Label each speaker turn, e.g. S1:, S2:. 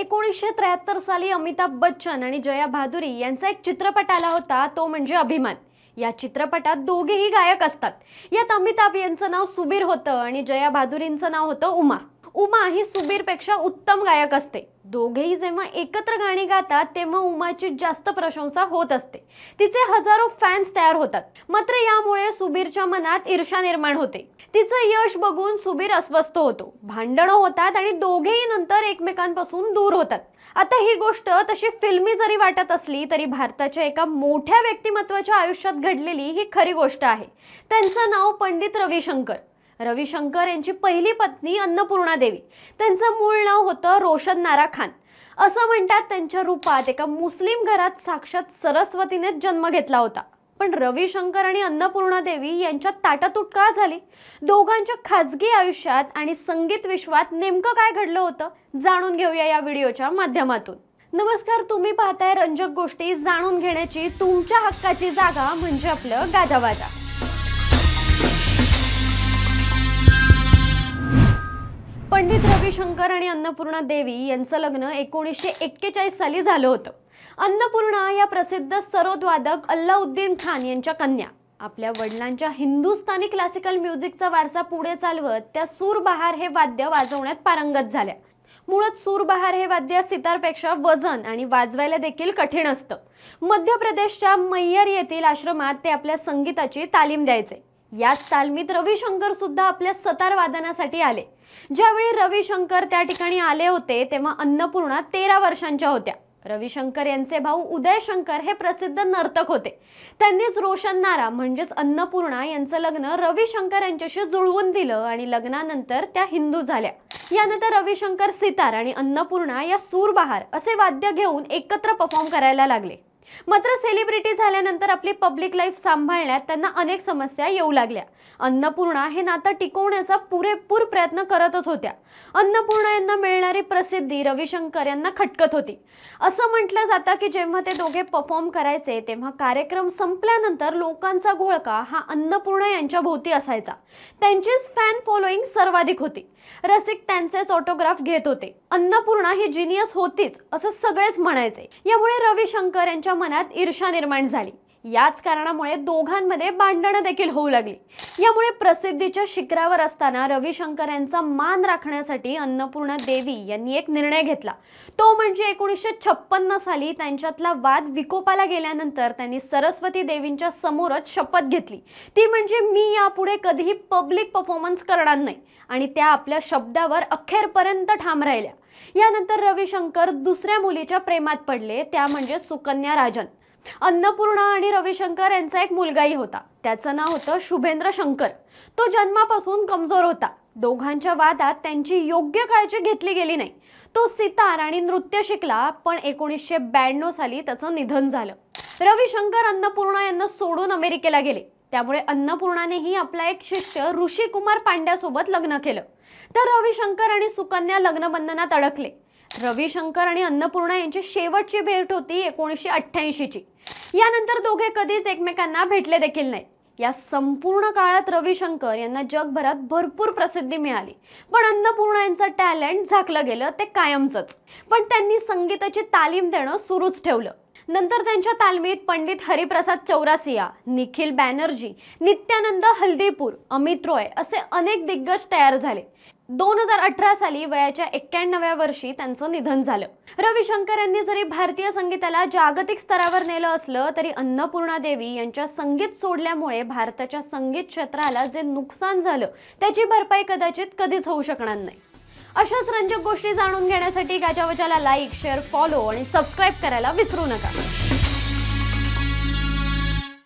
S1: एकोणीसशे त्र्याहत्तर साली अमिताभ बच्चन आणि जया भादुरी यांचा एक चित्रपट आला होता तो म्हणजे अभिमान. या चित्रपटात दोघेही गायक असतात. यात अमिताभ यांचं नाव सुबीर होतं आणि जया भादुरींचं नाव होतं उमा. उमा ही सुबीरपेक्षा उत्तम गायक असते. दोघेही जेव्हा एकत्र गाणी गातात तेव्हा उमाची जास्त प्रशंसा होत असते. तिचे हजारो फॅन्स तयार होतात. मात्र यामुळे सुबीरच्या मनात ईर्षा निर्माण होते. तिचं यश बघून सुबीर अस्वस्थ होतो. भांडणं होतात आणि दोघेही नंतर एकमेकांपासून दूर होतात. आता ही गोष्ट तशी फिल्मी जरी वाटत असली तरी भारताच्या एका मोठ्या व्यक्तिमत्वाच्या आयुष्यात घडलेली ही खरी गोष्ट आहे. त्यांचं नाव पंडित रविशंकर. रविशंकर यांची पहिली पत्नी अन्नपूर्णा देवी. त्यांचं मूळ नाव होतं रोशन नारा खान. असं म्हणतात त्यांच्या रूपात एका मुस्लिम घरात साक्षात सरस्वतीने जन्म घेतला होता. पण रविशंकर आणि अन्नपूर्णा देवी यांच्यात ताटातूट का झाली? दोघांच्या खाजगी आयुष्यात आणि संगीत विश्वात नेमकं काय घडलं होतं? जाणून घेऊया या व्हिडिओच्या माध्यमातून. नमस्कार तुम्ही पाहताय रंजक गोष्टी. जाणून घेण्याची तुमच्या हक्काची जागा म्हणजे आपलं गाजावाजा पंडित रविशंकर आणि अन्नपूर्णा देवी यांचं लग्न एकोणीसशे एक्केचाळीस साली झालं होतं. अन्नपूर्णा या प्रसिद्ध सरोदवादक अल्लाउद्दीन खान यांच्या कन्या. आपल्या वडिलांच्या हिंदुस्थानी क्लासिकल म्युझिकचा वारसा पुढे चालवत त्या सूरबहार हे वाद्य वाजवण्यात पारंगत झाल्या. मुळात सूरबहार हे वाद्य सितारपेक्षा वजन आणि वाजवायला देखील कठीण असतं. मध्य प्रदेशच्या मैयर येथील आश्रमात ते आपल्या संगीताची तालीम द्यायचे. याच तालमीत रविशंकर सुद्धा आपल्या सतार वादनासाठी आले. ज्यावेळी रविशंकर त्या ठिकाणी आले होते तेव्हा अन्नपूर्णा तेरा वर्षांच्या होत्या. रविशंकर यांचे भाऊ उदयशंकर हे प्रसिद्ध नर्तक होते. त्यांनीच रोशन नारा म्हणजेच अन्नपूर्णा यांचं लग्न रविशंकर यांच्याशी जुळवून दिलं आणि लग्नानंतर त्या हिंदू झाल्या. यानंतर रविशंकर सितार आणि अन्नपूर्णा या सूरबहार असे वाद्य घेऊन एकत्र परफॉर्म करायला लागले. मात्र सेलिब्रिटी झाल्यानंतर आपली पब्लिक लाईफ सांभाळण्यात त्यांना अनेक समस्या येऊ लागल्या. अन्नपूर्णा हे नातं टिकवण्याचा पुरेपूर प्रयत्न करतच होत्या. अन्नपूर्णा यांना मिळणारी प्रसिद्धी रविशंकर यांना खटकत होती. असं म्हटलं जातं की जेव्हा ते दोघे परफॉर्म करायचे तेव्हा कार्यक्रम संपल्यानंतर लोकांचा घोळका हा अन्नपूर्णा यांच्या भोवती असायचा. त्यांचीच फॅन फॉलोईंग सर्वाधिक होती. रसिक त्यांचेच ऑटोग्राफ घेत होते. अन्नपूर्णा ही जिनियस होतीच असं सगळेच म्हणायचे. यामुळे रविशंकर यांच्या मनात ईर्षा निर्माण झाली. याच कारणामुळे दोघांमध्ये भांडणं देखील होऊ लागली. यामुळे प्रसिद्धीच्या शिखरावर असताना रविशंकर यांचा मान राखण्यासाठी अन्नपूर्णा देवी यांनी एक निर्णय घेतला. तो म्हणजे एकोणीसशे छप्पन्न साली त्यांच्यातला वाद विकोपाला गेल्यानंतर त्यांनी सरस्वती देवींच्या समोरच शपथ घेतली. ती म्हणजे मी यापुढे कधीही पब्लिक परफॉर्मन्स करणार नाही आणि त्या आपल्या शब्दावर अखेरपर्यंत ठाम राहिल्या. यानंतर रविशंकर दुसऱ्या मुलीच्या प्रेमात पडले त्या म्हणजे सुकन्या राजन. अन्नपूर्णा आणि रविशंकर यांचा एक मुलगाही होता. त्याचं नाव होतं शुभेंद्र शंकर. तो जन्मापासून कमजोर होता. दोघांच्या वादात त्यांची योग्य काळजी घेतली गेली नाही. तो सितार आणि नृत्य शिकला पण एकोणीसशे ब्याण्णव साली त्याचं निधन झालं. रविशंकर अन्नपूर्णा यांना सोडून अमेरिकेला गेले. त्यामुळे अन्नपूर्णानेही आपला एक शिष्य ऋषी कुमार पांड्यासोबत लग्न केलं. तर रविशंकर आणि सुकन्या लग्नबंधनात अडकले. रविशंकर आणि अन्नपूर्णा यांची शेवटची भेट होती एकोणीसशे अठ्ठ्याऐंशीची. यानंतर दोघे कधीच एकमेकांना भेटले देखील नाही या संपूर्ण काळात रविशंकर यांना जगभरात भरपूर प्रसिद्धी मिळाली. पण अन्नपूर्णा यांचं टॅलेंट झाकलं गेलं ते कायमचंच. पण त्यांनी संगीताची तालीम देणं सुरूच ठेवलं. नंतर त्यांच्या तालमीत पंडित हरिप्रसाद चौरासिया निखिल बॅनर्जी नित्यानंद हल्दीपूर अमित रॉय असे अनेक दिग्गज तयार झाले. दोन हजार अठरा साली वयाच्या एक्क्याण्णव्या वर्षी त्यांचं निधन झालं. रविशंकर यांनी जरी भारतीय संगीताला जागतिक स्तरावर नेलं असलं तरी अन्नपूर्णा देवी यांच्या संगीत सोडल्यामुळे भारताच्या संगीत क्षेत्राला जे नुकसान झालं त्याची भरपाई कदाचित कधीच होऊ शकणार नाही. अशाच रंजक गोष्टी जाणून घेण्यासाठी गाजावजाला लाईक शेअर फॉलो आणि सबस्क्राईब करायला विसरू नका.